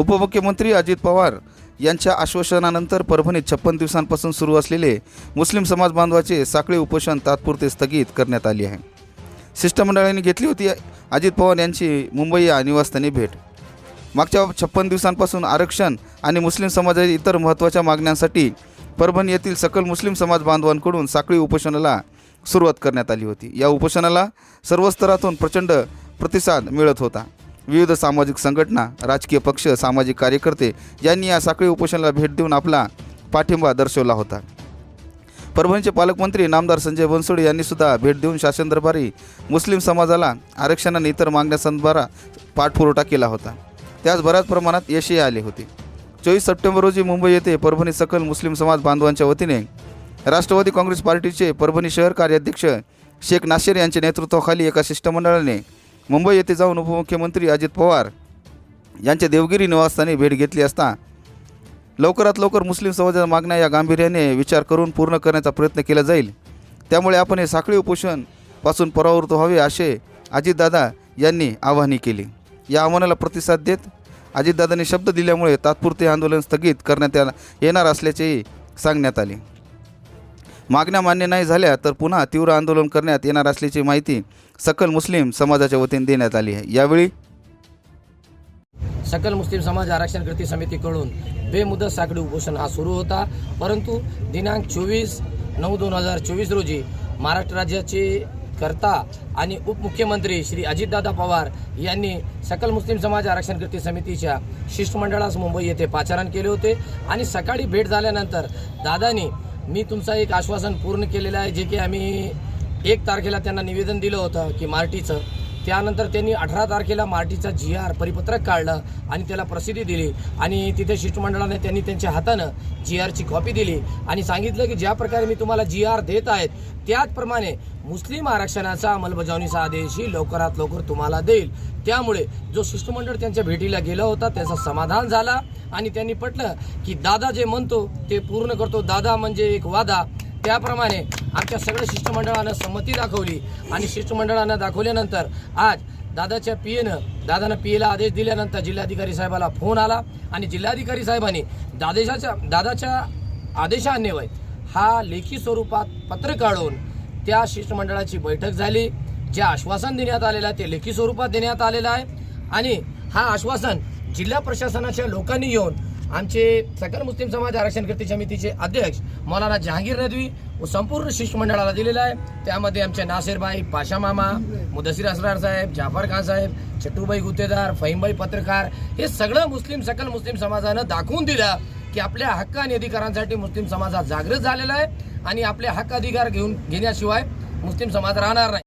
उपमुख्यमंत्री अजित पवार यांच्या आश्वासनानंतर परभणीत छप्पन दिवसांपासून सुरू असलेले मुस्लिम समाज बांधवाचे साखळी उपोषण तात्पुरते स्थगित करण्यात आले आहे. शिष्टमंडळाने घेतली होती अजित पवार यांची मुंबई या निवासस्थानी भेट. मागच्या छप्पन दिवसांपासून आरक्षण आणि मुस्लिम समाजाच्या इतर महत्त्वाच्या मागण्यांसाठी परभणी येथील सकल मुस्लिम समाज बांधवांकडून साखळी उपोषणाला सुरुवात करण्यात आली होती. या उपोषणाला सर्व स्तरातून प्रचंड प्रतिसाद मिळत होता. विविध सामाजिक संघटना राजकीय पक्ष सामाजिक कार्यकर्ते यांनी या साखळी उपोषणाला भेट देऊन आपला पाठिंबा दर्शवला होता. परभणीचे पालकमंत्री नामदार संजय बनसोडे यांनी सुद्धा भेट देऊन शासन दरबारी मुस्लिम समाजाला आरक्षण आणि इतर मागण्यासंदर्भात पाठपुरवठा केला होता. त्यास बऱ्याच प्रमाणात यशही आले होते. चोवीस सप्टेंबर रोजी मुंबई येथे परभणी सकल मुस्लिम समाज बांधवांच्या वतीने राष्ट्रवादी काँग्रेस पार्टीचे परभणी शहर कार्याध्यक्ष शेख नाशिर यांच्या नेतृत्वाखाली एका शिष्टमंडळाने मुंबई येथे जाऊन उपमुख्यमंत्री अजित पवार यांच्या देवगिरी निवासस्थानी भेट घेतली असता लवकरात लवकर मुस्लिम समाजाच्या मागण्या या गांभीर्याने विचार करून पूर्ण करण्याचा प्रयत्न केला जाईल. त्यामुळे आपण हे साखळी उपोषणपासून परावृत्त व्हावे असे अजितदादा यांनी आवाहनी केली. या आव्हानाला प्रतिसाद देत अजितदादांनी शब्द दिल्यामुळे तात्पुरते आंदोलन स्थगित करण्यात येणार असल्याचेही सांगण्यात आले. मागण्या मान्य नाही झाल्या तर पुन्हा तीव्र आंदोलन करण्यात येणार असल्याची माहिती सकल मुस्लिम समाजाच्या वतीने देण्यात आली आहे. यावेळी सकल मुस्लिम समाज आरक्षण कृती समितीकडून बेमुदत साखळी उपोषण हा सुरू होता. परंतु दिनांक चोवीस नऊ दोन हजार चोवीस रोजी महाराष्ट्र राज्याचे कर्ता आणि उपमुख्यमंत्री श्री अजितदादा पवार यांनी सकल मुस्लिम समाज आरक्षण कृती समितीच्या शिष्टमंडळास मुंबई येथे पाचारण केले होते. आणि सकाळी भेट झाल्यानंतर दादानी मी तुमचं एक आश्वासन पूर्ण केलेलं आहे जे की आम्ही एक तारखेला त्यांना निवेदन दिलं होतं की मार्टीचं. त्यानंतर त्यांनी अठरा तारखेला मार्टीचा जी आर परिपत्रक काढलं आणि त्याला प्रसिद्धी दिली. आणि तिथे शिष्टमंडळाने त्यांनी त्यांच्या हातानं जी आरची कॉपी दिली. आणि सांगितलं की ज्या प्रकारे मी तुम्हाला जी आर देत आहेत त्याचप्रमाणे मुस्लिम आरक्षणाचा अंमलबजावणीचा आदेशही लवकरात लवकर तुम्हाला देईल. त्यामुळे जो शिष्टमंडळ त्यांच्या भेटीला गेला होता त्याचं समाधान झाला. आणि त्यांनी पटलं की दादा जे म्हणतो ते पूर्ण करतो. दादा म्हणजे एक वादा. त्याप्रमाणे आमच्या सगळ्या शिष्टमंडळानं संमती दाखवली आणि शिष्टमंडळानं दाखवल्यानंतर आज दादाच्या पी एनं दादानं पीएला आदेश दिल्यानंतर जिल्हाधिकारी साहेबाला फोन आला आणि जिल्हाधिकारी साहेबांनी दादेशाच्या दादाच्या आदेशान्वय हा लेखी स्वरूपात पत्र काढून त्या शिष्टमंडळाची बैठक झाली. जे आश्वासन देण्यात आलेलं आहे ते लेखी स्वरूपात देण्यात आलेलं आहे. आणि हा आश्वासन जिल्हा प्रशासनाच्या लोकांनी येऊन आमचे सकल मुस्लिम समाज आरक्षण कृती समितीचे अध्यक्ष मौलाना जहांगीर नदवी व संपूर्ण शिष्टमंडळाला दिलेला आहे. त्यामध्ये आमचे नासिरबाई पाशा मामा मुदसीर असरार साहेब जाफर खान साहेब छट्टूबाई गुत्तेदार फहीमबाई पत्रकार हे सगळं मुस्लिम सकल मुस्लिम समाजानं दाखवून दिलं की आपल्या हक्क आणि अधिकारांसाठी मुस्लिम समाजात जागृत झालेला आहे आणि आपले हक्क अधिकार घेऊन घेण्याशिवाय मुस्लिम समाज राहणार नाही.